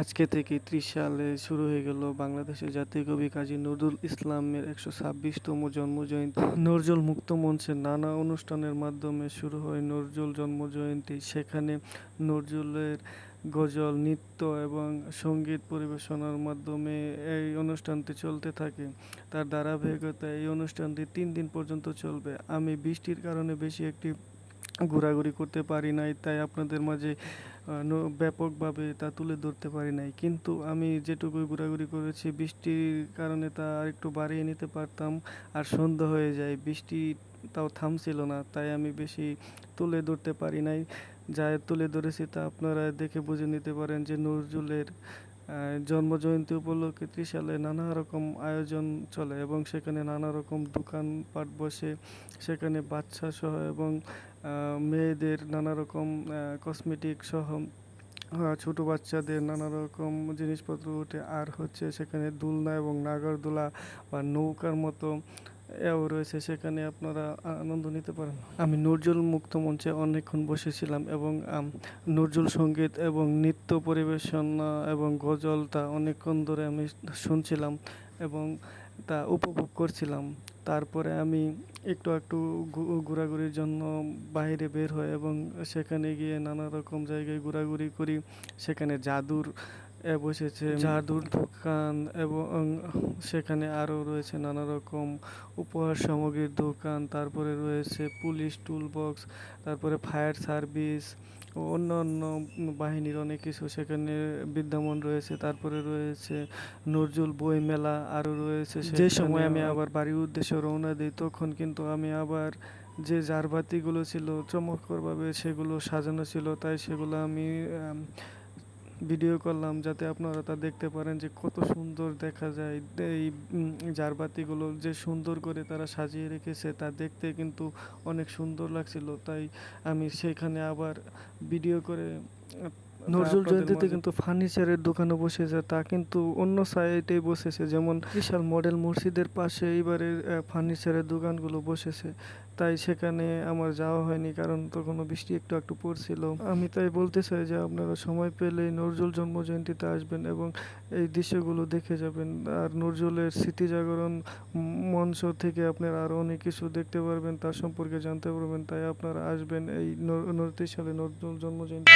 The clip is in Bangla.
আজকে থেকে ত্রিশ সালে শুরু হয়ে গেল বাংলাদেশের জাতীয় কবি কাজী নজরুল ইসলামের একশো ছাব্বিশতম জন্মজয়ন্তী। নজরুল মুক্ত মঞ্চের নানা অনুষ্ঠানের মাধ্যমে শুরু হয় নজরুল জন্মজয়ন্তী। সেখানে নজরুলের গজল, নৃত্য এবং সংগীত পরিবেশনার মাধ্যমে এই অনুষ্ঠানটি চলতে থাকে। তার ধারাবাহিকতায় এই অনুষ্ঠানটি তিন দিন পর্যন্ত চলবে। আমি বৃষ্টির কারণে বেশি একটি ঘোরাঘুরি করতে পারি নাই, তাই আপনাদের মাঝে ব্যাপকভাবে তা তুলে ধরতে পারি নাই। কিন্তু আমি যেটুকু ঘোরাঘুরি করেছি, বৃষ্টির কারণে তা আরেকটু বাড়িয়ে নিতে পারতাম আর সন্ধ্যা হয়ে যায়। বৃষ্টি তাও থামছিল না, তাই আমি বেশি তুলে ধরতে পারি নাই। যা তুলে ধরেছি তা আপনারা দেখে বুঝে নিতে পারেন যে নজরুলের জন্মজয়ন্তী উপলক্ষে ত্রিশালে নানা রকম আয়োজন চলে এবং সেখানে নানা রকম দোকানপাট বসে, সেখানে বাচ্চা সহ এবং মেয়েদের নানা রকম কসমেটিক সহ ছোট বাচ্চাদের নানা রকম জিনিসপত্র ওঠে। আর হচ্ছে সেখানে দুলনা এবং নাগরদোলা বা নৌকার মতো এও রয়েছে, সেখানে আপনারা আনন্দ নিতে পারেন। আমি নজরুল মুক্ত মঞ্চে অনেকক্ষণ বসেছিলাম এবং নজরুল সংগীত এবং নৃত্য পরিবেশন এবং গজলটা অনেকক্ষণ ধরে আমি শুনছিলাম এবং তা উপভোগ করছিলাম। তারপরে আমি একটু একটু ঘোরাঘুরির জন্য বাইরে বের হই এবং সেখানে গিয়ে নানা রকম জায়গায় ঘোরাঘুরি করি। সেখানে জাদুর বসেছে জাদুর দোকান এবং সেখানে আরও রয়েছে নানা রকম উপহার সামগ্রীর দোকান তারপরে রয়েছে পুলিশ টুল বক্স তারপরে ফায়ার সার্ভিস ও অন্যান্য বাহিনীর অনেক কিছু সেখানে বিদ্যমান রয়েছে। তারপরে রয়েছে নজরুল বই মেলা আরও রয়েছে। যে সময় আমি আবার বাড়ির উদ্দেশ্যে রওনা দিই তখন কিন্তু আমি আবার যে জারবাতিগুলো ছিল চমৎকারভাবে সেগুলো সাজানো ছিল তাই সেগুলো আমি আম, ভিডিও করলাম যাতে আপনারা তা দেখতে পারেন যে কত সুন্দর দেখা যায়। এই জারবাতিগুলো যে সুন্দর করে তারা সাজিয়ে রেখেছে তা দেখতে কিন্তু অনেক সুন্দর লাগছিল। তাই আমি সেখানে আবার ভিডিও করে নজরুল জয়ন্তীতে কিন্তু ফার্নিচারের দোকানে বসেছে। তা কিন্তু অন্য সাইডে বসেছে। যেমন বিশাল মডেল মসজিদের পাশে এবারে ফার্নিচারের দোকানগুলো বসেছে। তাই সেখানে আমার যাওয়া হয়নি কারণ তখন বৃষ্টি একটু একটু পড়ছিল। আমি তাই বলতে চাই যে আপনারা সময় পেলে নজরুল জন্ম জয়ন্তীতে আসবেন এবং এই দৃশ্যগুলো দেখে যাবেন। আর নজরুলের স্মৃতি জাগরণ মঞ্চ থেকে আপনারা আরও অনেক কিছু দেখতে পারবেন, তার সম্পর্কে জানতে পারবেন। তাই আপনারা আসবেন এই উনত্রিশ সালে নজরুল জন্ম জয়ন্তী